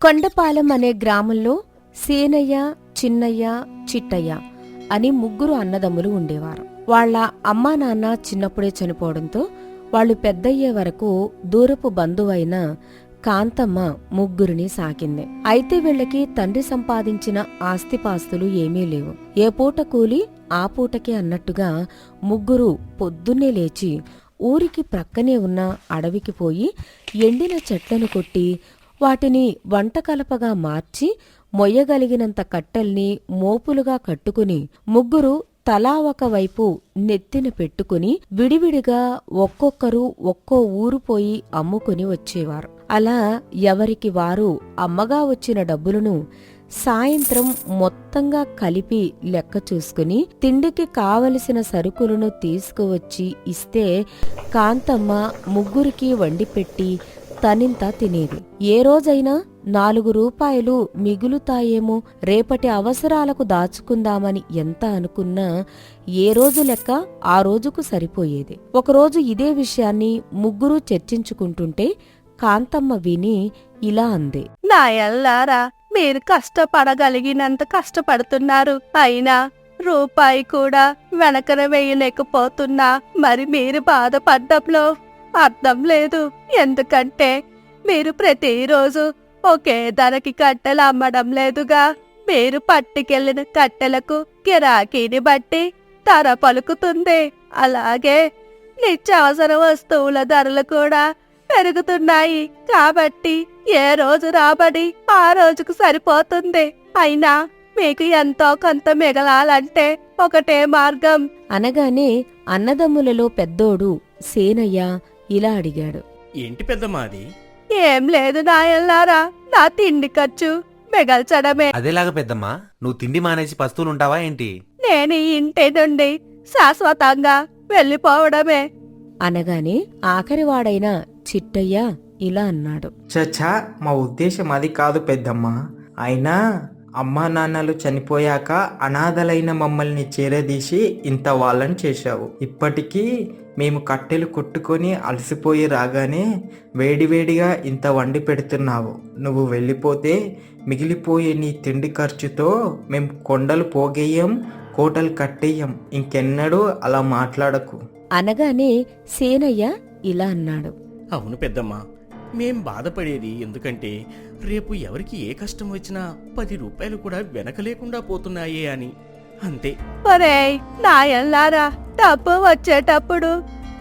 కొండపాలెం అనే గ్రామంలో సేనయ్య చిన్నయ్య చిట్టయ్య అని ముగ్గురు అన్నదమ్ములు ఉండేవారు. వాళ్ళ అమ్మా నాన్న చిన్నప్పుడే చనిపోవడంతో వాళ్ళు పెద్దయ్యే వరకు దూరపు బంధువైన కాంతమ్మ ముగ్గురిని సాకింది. అయితే వీళ్ళకి తండ్రి సంపాదించిన ఆస్తిపాస్తులు ఏమీ లేవు. ఏ పూట కూలి ఆ పూటకే అన్నట్టుగా ముగ్గురు పొద్దున్నే లేచి ఊరికి ప్రక్కనే ఉన్న అడవికి పోయి ఎండిన చెట్లను కొట్టి వాటిని వంటకలపగా మార్చి మొయ్యగలిగినంత కట్టెల్ని మోపులుగా కట్టుకుని ముగ్గురు తలా ఒక వైపు నెత్తిన పెట్టుకుని విడివిడిగా ఒక్కొక్కరు ఒక్కో ఊరు పోయి అమ్ముకుని వచ్చేవారు. అలా ఎవరికి వారు అమ్మగా వచ్చిన డబ్బులను సాయంత్రం మొత్తంగా కలిపి లెక్క చూసుకుని తిండికి కావలసిన సరుకులను తీసుకువచ్చి ఇస్తే కాంతమ్మ ముగ్గురికి వండిపెట్టి తనింత తినేది. ఏ రోజైనా నాలుగు రూపాయలు మిగులుతాయేమో రేపటి అవసరాలకు దాచుకుందామని ఎంత అనుకున్నా ఏ రోజు లెక్క ఆ రోజుకు సరిపోయేది. ఒకరోజు ఇదే విషయాన్ని ముగ్గురు చర్చించుకుంటుంటే కాంతమ్మ విని ఇలా అంది. నాయల్లారా మీరు కష్టపడగలిగినంత కష్టపడుతున్నారు. అయినా రూపాయి కూడా వెనకన వేయలేకపోతున్నా. మరి మీరు బాధపడ్డంలో అర్థం లేదు. ఎందుకంటే మీరు ప్రతిరోజు ఒకే ధరకి కట్టెలు అమ్మడం లేదుగా. మీరు పట్టుకెళ్ళిన కట్టెలకు గిరాకీని బట్టి ధర పలుకుతుంది. అలాగే నిత్యావసర వస్తువుల ధరలు కూడా పెరుగుతున్నాయి. కాబట్టి ఏ రోజు రాబడి ఆ రోజుకు సరిపోతుంది. అయినా మీకు ఎంతో కొంత మిగలాలంటే ఒకటే మార్గం. అనగానే అన్నదమ్ములలో పెద్దోడు సేనయ్య ఇలా అడిగాడు. ఏంటి పెద్దమ్మా అది? ఏం లేదు నాయల్లారా నా తిండి ఖర్చు మిగల్చడమే. అదేలాగా పెద్దమ్మా నువ్వు తిండి మానేసి పస్తువులు ఉంటావా ఏంటి? నేను ఈ ఇంటి నుండి శాశ్వతంగా వెళ్ళిపోవడమే. అనగానే ఆఖరివాడైన చిట్టయ్య ఇలా అన్నాడు. చచా మా ఉద్దేశం అది కాదు పెద్దమ్మ. అయినా అమ్మా నాన్నలు చనిపోయాక అనాథలైన మమ్మల్ని చేరదీసి ఇంత వాళ్ళని చేశావు. ఇప్పటికీ మేము కట్టెలు కొట్టుకొని అలసిపోయి రాగానే వేడివేడిగా ఇంత వండి పెడుతున్నావు. నువ్వు వెళ్ళిపోతే మిగిలిపోయే నీ తిండి ఖర్చుతో మేము కొండలు పోగేయం కోటలు కట్టేయం. ఇంకెన్నడూ అలా మాట్లాడకు. అనగానే సేనయ్య ఇలా అన్నాడు. అవును పెద్దమ్మా మేం బాధపడేది ఎందుకంటే రేపు ఎవరికి ఏ కష్టం వచ్చినా పది రూపాయలు కూడా వెనక లేకుండా పోతున్నాయే అని. అంతే. ఒరేయ్ నాయల్లారా డబ్బు వచ్చేటప్పుడు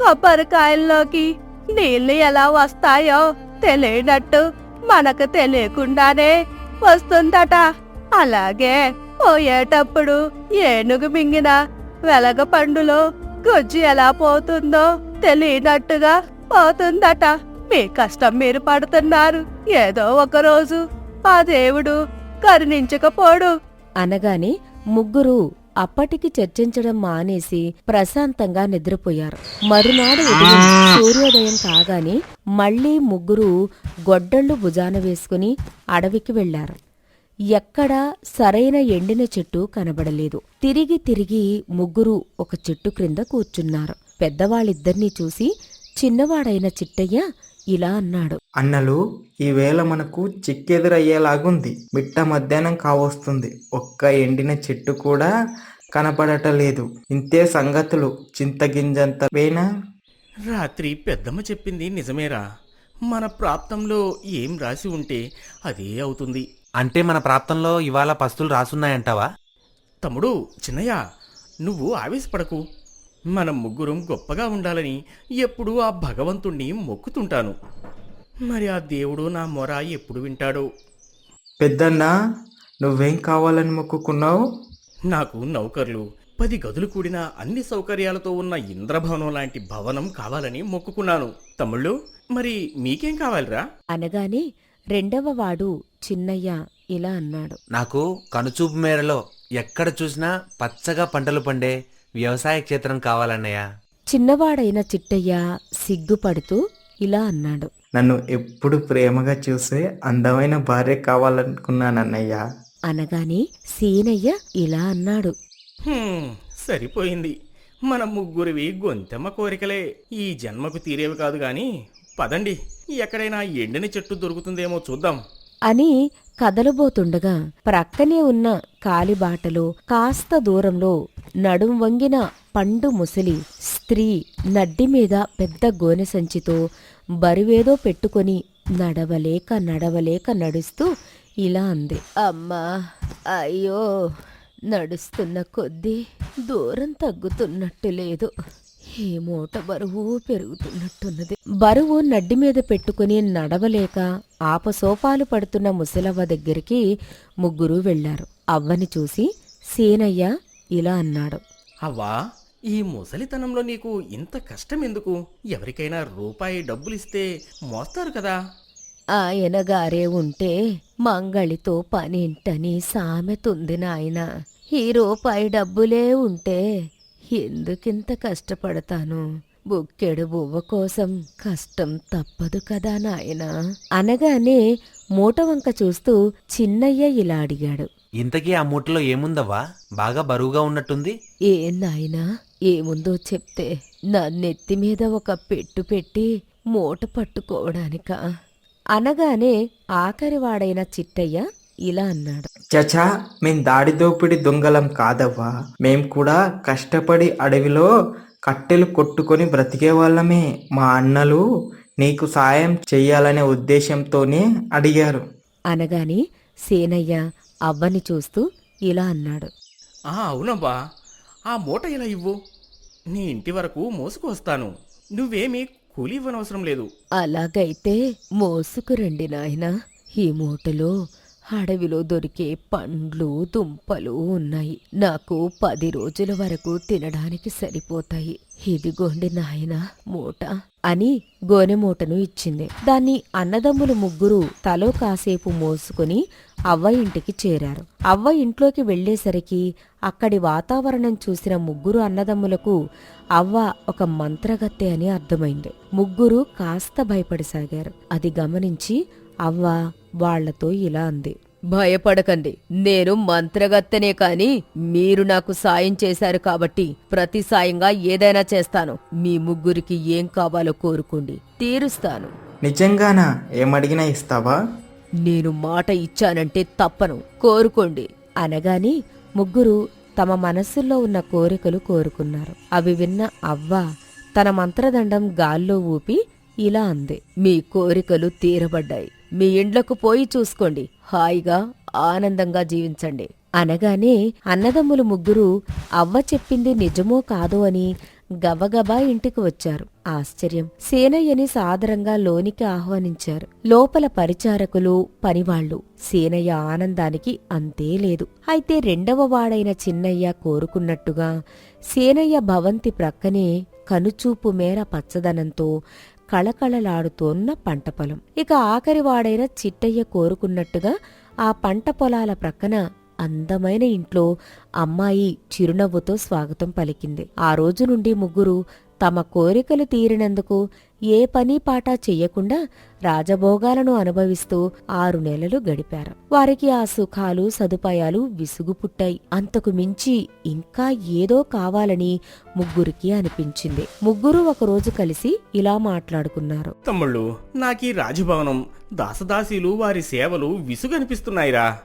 కొబ్బరికాయల్లోకి నీళ్ళు ఎలా వస్తాయో తెలియనట్టు మనకు తెలియకుండానే వస్తుందట. అలాగే పోయేటప్పుడు ఏనుగు మింగిన వెలగ పండులో గుజ్జు ఎలా పోతుందో తెలియనట్టుగా పోతుందట. మీ కష్టం మీరు పడుతున్నారు. ఏదో ఒక రోజు ఆ దేవుడు కరుణించకపోడు. అనగానే ముగ్గురు అప్పటికి చర్చించడం మానేసి ప్రశాంతంగా నిద్రపోయారు. మరునాడు ఉదయం సూర్యోదయం కాగానే మళ్ళీ ముగ్గురు గొడ్డళ్ళు భుజాన వేసుకుని అడవికి వెళ్ళారు ఎక్కడా సరైన ఎండిన చెట్టు కనబడలేదు. తిరిగి తిరిగి ముగ్గురు ఒక చెట్టు క్రింద కూర్చున్నారు. పెద్దవాళ్ళిద్దరినీ చూసి చిన్నవాడైన చిట్టయ్య ఇలా అన్నాడు. అన్నలు ఈవేళ మనకు చిక్కెదురయ్యేలాగుంది. మిట్ట మధ్యాహ్నం కావస్తుంది. ఒక్క ఎండిన చెట్టు కూడా కనపడటలేదు. ఇంతే సంగతులు. చింతగింజంత వేనా? రాత్రి పెద్దమ్మ చెప్పింది నిజమేరా. మన ప్రాప్తంలో ఏం రాసి ఉంటే అదే అవుతుంది. అంటే మన ప్రాప్తంలో ఇవాళ పస్తులు రాసున్నాయంటావా? తమ్ముడు చిన్నయ్య నువ్వు ఆవేశపడకు. మనం ముగ్గురం గొప్పగా ఉండాలని ఎప్పుడూ ఆ భగవంతుణ్ణి మొక్కుతుంటాను. మరి ఆ దేవుడు నా మొర ఎప్పుడు వింటాడో? పెద్దన్నా నువ్వేం కావాలని మొక్కుకున్నావు? నాకు నౌకర్లు పది గదులు కూడిన అన్ని సౌకర్యాలతో ఉన్న ఇంద్రభవనం లాంటి భవనం కావాలని మొక్కుకున్నాను. తమ్ముళ్ళు మరి మీకేం కావాలిరా? అనగానే రెండవ వాడు చిన్నయ్య ఇలా అన్నాడు. నాకు కనుచూపు మేరలో ఎక్కడ చూసినా పచ్చగా పంటలు పండే వ్యవసాయ క్షేత్రం కావాలన్నయ్య. చిన్నవాడైన చిట్టయ్య సిగ్గుపడుతూ ఇలా అన్నాడు. నన్ను ఎప్పుడు ప్రేమగా చూసే అందమైన భార్య కావాలనుకున్నానన్నయ్య. అనగానే సీనయ్య ఇలా అన్నాడు. హ్మ్, సరిపోయింది. మన ముగ్గురివి గొంతెమ్మ కోరికలే. ఈ జన్మకు తీరేవి కాదు గాని పదండి ఎక్కడైనా ఎండిన చెట్టు దొరుకుతుందేమో చూద్దాం. అని కదలబోతుండగా ప్రక్కనే ఉన్న కాలిబాటలో కాస్త దూరంలో నడుం వంగిన పండు ముసలి స్త్రీ నడ్డి మీద పెద్ద గోనె సంచితో బరువేదో పెట్టుకొని నడవలేక నడవలేక నడుస్తూ ఇలా అంది. అమ్మా అయ్యో నడుస్తున్న కొద్దీ దూరం తగ్గుతున్నట్టు లేదు. ఈ మూట బరువు పెరుగుతున్నట్టున్నది. బరువు నడ్డి మీద పెట్టుకుని నడవలేక ఆపసోపాలు పడుతున్న ముసలవ్వ దగ్గరికి ముగ్గురు వెళ్ళారు అవ్వని చూసి సీనయ్య ఇలా అన్నాడు. అవ్వా ఈ ముసలితనంలో నీకు ఇంత కష్టం ఎందుకు? ఎవరికైనా రూపాయి డబ్బులిస్తే మోస్తారు కదా. ఆయన గారే ఉంటే మంగళితో పనింటని సామెతుంది నాయన. ఈ రూపాయి డబ్బులే ఉంటే ఎందుకింత కష్టపడతాను? బుక్కెడు బువ్వ కోసం కష్టం తప్పదు కదా నాయనా? అనగానే మూట వంక చూస్తూ చిన్నయ్య ఇలా అడిగాడు. ఇంతకీ ఆ మూటలో ఏముందవ్వా? బాగా బరువుగా ఉన్నట్టుంది? ఏ నాయనా ఏముందో చెప్తే నా నెత్తి మీద ఒక పెట్టు పెట్టి మూట పట్టుకోవడానికా? అనగానే ఆఖరివాడైన చిట్టయ్య ఇలా అన్నాడు. చచా మేం దాడి దోపిడి దొంగలం కాదవ్వా. మేం కూడా కష్టపడి అడవిలో కట్టెలు కొట్టుకొని బ్రతికే వాళ్ళమే. మా అన్నలు నీకు సాయం చెయ్యాలనే ఉద్దేశంతోనే అడిగారు. అనగానే సేనయ్య అవ్వని చూస్తూ ఇలా అన్నాడు. ఆ అవునవ్వా ఆ మూట ఇలా ఇవ్వు? నీ ఇంటి వరకు మోసుకు వస్తాను నువ్వేమీ కూలి ఇవ్వనవసరం లేదు. అలాగైతే మోసుకురండి నాయనా. ఈ మూటలో అడవిలో దొరికే పండ్లు దుంపలు ఉన్నాయి. నాకు పది రోజుల వరకు తినడానికి సరిపోతాయి. ఇదిగోండి నాయనా మూట అని గోనె మూటను ఇచ్చింది. దాన్ని అన్నదమ్ములు ముగ్గురు తలో కాసేపు మోసుకుని అవ్వ ఇంటికి చేరారు. అవ్వ ఇంట్లోకి వెళ్ళేసరికి అక్కడి వాతావరణం చూసిన ముగ్గురు అన్నదమ్ములకు అవ్వ ఒక మంత్రగత్తె అని అర్థమైంది. ముగ్గురు కాస్త భయపడసాగారు. అది గమనించి అవ్వ వాళ్ళతో ఇలా అంది. భయపడకండి. నేను మంత్రగత్తెనే కాని మీరు నాకు సాయం చేశారు కాబట్టి ప్రతి సాయంగా ఏదైనా చేస్తాను. మీ ముగ్గురికి ఏం కావాలో కోరుకోండి. తీరుస్తాను. నిజంగానా? ఏమడిగినా ఇస్తావా? నేను మాట ఇచ్చానంటే తప్పను. కోరుకోండి. అనగాని ముగ్గురు తమ మనస్సుల్లో ఉన్న కోరికలు కోరుకున్నారు. అవి విన్న అవ్వ తన మంత్రదండం గాల్లో ఊపి ఇలా అంది. మీ కోరికలు తీరబడ్డాయి. మీ ఇండ్లకు పోయి చూసుకోండి. హాయిగా ఆనందంగా జీవించండి. అనగానే అన్నదమ్ములు ముగ్గురు అవ్వ చెప్పింది నిజమో కాదో అని గబగబా ఇంటికి వచ్చారు. ఆశ్చర్యం. సేనయ్యని సాదరంగా లోనికి ఆహ్వానించారు. లోపల పరిచారకులు పనివాళ్ళు సేనయ్య ఆనందానికి అంతే లేదు. అయితే రెండవ వాడైన చిన్నయ్య కోరుకున్నట్టుగా సేనయ్య భవంతి ప్రక్కనే కనుచూపు మేర పచ్చదనంతో కళకళలాడుతోన్న పంట పొలం. ఇక ఆఖరివాడైన చిట్టయ్య కోరుకున్నట్టుగా ఆ పంట పొలాల ప్రక్కన అందమైన ఇంట్లో అమ్మాయి చిరునవ్వుతో స్వాగతం పలికింది. ఆ రోజు నుండి ముగ్గురు తమ కోరికలు తీరినందుకు ఏ పని పాట చెయ్యకుండా రాజభోగాలను అనుభవిస్తూ ఆరు నెలలు గడిపారు. వారికి ఆ సుఖాలు సదుపాయాలు విసుగు పుట్టాయి అంతకు మించి ఇంకా ఏదో కావాలని ముగ్గురికి అనిపించింది. ముగ్గురు ఒకరోజు కలిసి ఇలా మాట్లాడుకున్నారు. తమ్ముళ్ళు నాకీ రాజభవనం దాసదాసీలు వారి సేవలు విసుగనిపిస్తున్నాయిరా.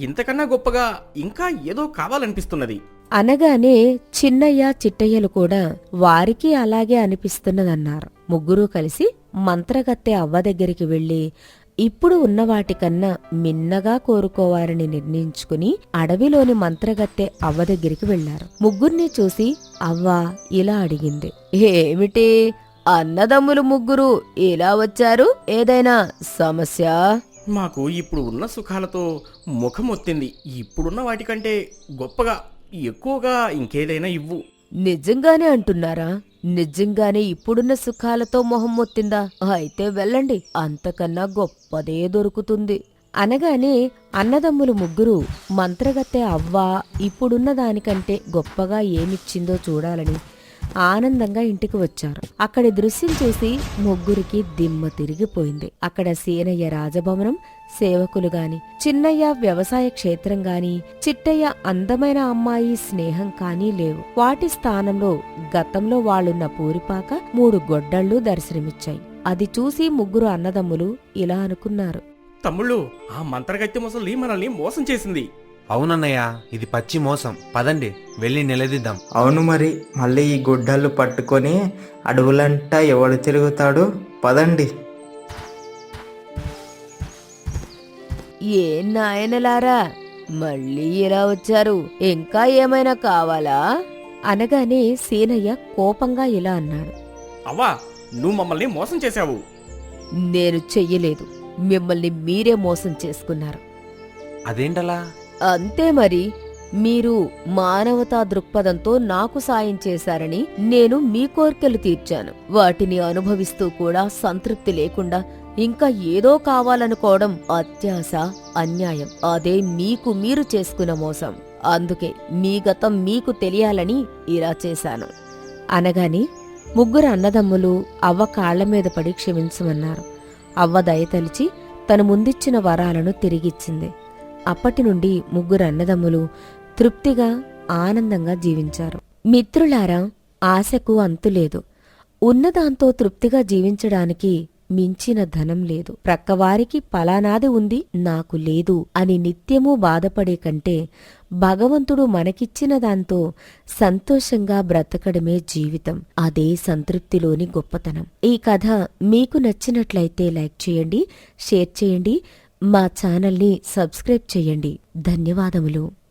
ఇంతకన్నా గొప్పగా ఇంకా ఏదో కావాలనిపిస్తున్నది. అనగానే చిన్నయ్య చిట్టయ్యలు కూడా వారికి అలాగే అనిపిస్తున్నదన్నారు. ముగ్గురూ కలిసి మంత్రగత్తె అవ్వ దగ్గరికి వెళ్ళి ఇప్పుడు ఉన్న వాటికన్నా మిన్నగా కోరుకోవాలని నిర్ణయించుకుని అడవిలోని మంత్రగత్తె అవ్వ దగ్గరికి వెళ్ళారు ముగ్గురిని చూసి అవ్వ ఇలా అడిగింది. ఏమిటి? అన్నదమ్ములు ముగ్గురు ఇలా వచ్చారు? ఏదైనా సమస్య? మాకు ఇప్పుడు ఉన్న సుఖాలతో ముఖం ఒత్తింది. ఇప్పుడున్న వాటికంటే గొప్పగా ఎక్కువగా ఇంకేదైనా ఇవ్వు. నిజంగానే అంటున్నారా? నిజంగానే ఇప్పుడున్న సుఖాలతో మొహం మొత్తిందా? అయితే వెళ్ళండి అంతకన్నా గొప్పదే దొరుకుతుంది. అనగానే అన్నదమ్ములు ముగ్గురు మంత్రగత్తె అవ్వ ఇప్పుడున్న దానికంటే గొప్పగా ఏమిచ్చిందో చూడాలని ఆనందంగా ఇంటికి వచ్చారు. అక్కడి దృశ్యం చూసి ముగ్గురికి దిమ్మ తిరిగిపోయింది. అక్కడ సీనయ్య రాజభవనం సేవకులు గాని చిన్నయ్య వ్యవసాయ క్షేత్రం గాని చిట్టయ్య అందమైన అమ్మాయి స్నేహం కానీ లేవు. వాటి స్థానంలో గతంలో వాళ్ళున్న పూరిపాక మూడు గొడ్డళ్ళు దర్శనమిచ్చాయి. అది చూసి ముగ్గురు అన్నదమ్ములు ఇలా అనుకున్నారు. తమ్ముళ్ళు ఆ మంత్రగత్తె ముసలి మనల్ని మోసం చేసింది. అవునన్నయ్య ఇది పచ్చి మోసం. పదండి వెళ్ళి నిలదీద్దాం. అవును మరి మళ్ళీ ఈ గుడ్డలు పట్టుకొని అడవులంటా ఎవడు తిరుగుతాడు? పదండి. ఏ నాయనలారా మళ్ళీ ఇలా వచ్చారు. ఇంకా ఏమైనా కావాలా? అనగానే సీనయ్య కోపంగా ఇలా అన్నాడు. అవ్వా నువ్వు మమ్మల్ని మోసం చేశావు. నేను చెయ్యలేదు. మిమ్మల్ని మీరే మోసం చేసుకున్నారు. అదేంటలా? అంతే మరి. మీరు మానవతా దృక్పథంతో నాకు సాయం చేశారని నేను మీ కోర్కెలు తీర్చాను. వాటిని అనుభవిస్తూ కూడా సంతృప్తి లేకుండా ఇంకా ఏదో కావాలనుకోవడం అత్యాశ అన్యాయం. అదే మీకు మీరు చేసుకున్న మోసం. అందుకే మీ గతం మీకు తెలియాలని ఇలా చేశాను. అనగాని ముగ్గురు అన్నదమ్ములు అవ్వ కాళ్ళ మీద పడి క్షమించమన్నారు. అవ్వ దయతలిచి తను ముందిచ్చిన వరాలను తిరిగిచ్చింది. అప్పటి నుండి ముగ్గురు అన్నదమ్ములు తృప్తిగా ఆనందంగా జీవించారు. మిత్రులారా ఆశకు అంతులేదు ఉన్నదాంతో తృప్తిగా జీవించడానికి మించిన ధనం లేదు. ప్రక్కవారికి పలానాది ఉంది నాకు లేదు అని నిత్యమూ బాధపడే కంటే భగవంతుడు మనకిచ్చిన దాంతో సంతోషంగా బ్రతకడమే జీవితం. అదే సంతృప్తిలోని గొప్పతనం. ఈ కథ మీకు నచ్చినట్లయితే లైక్ చేయండి షేర్ చేయండి మా ఛానల్ని సబ్స్క్రైబ్ చేయండి. ధన్యవాదములు.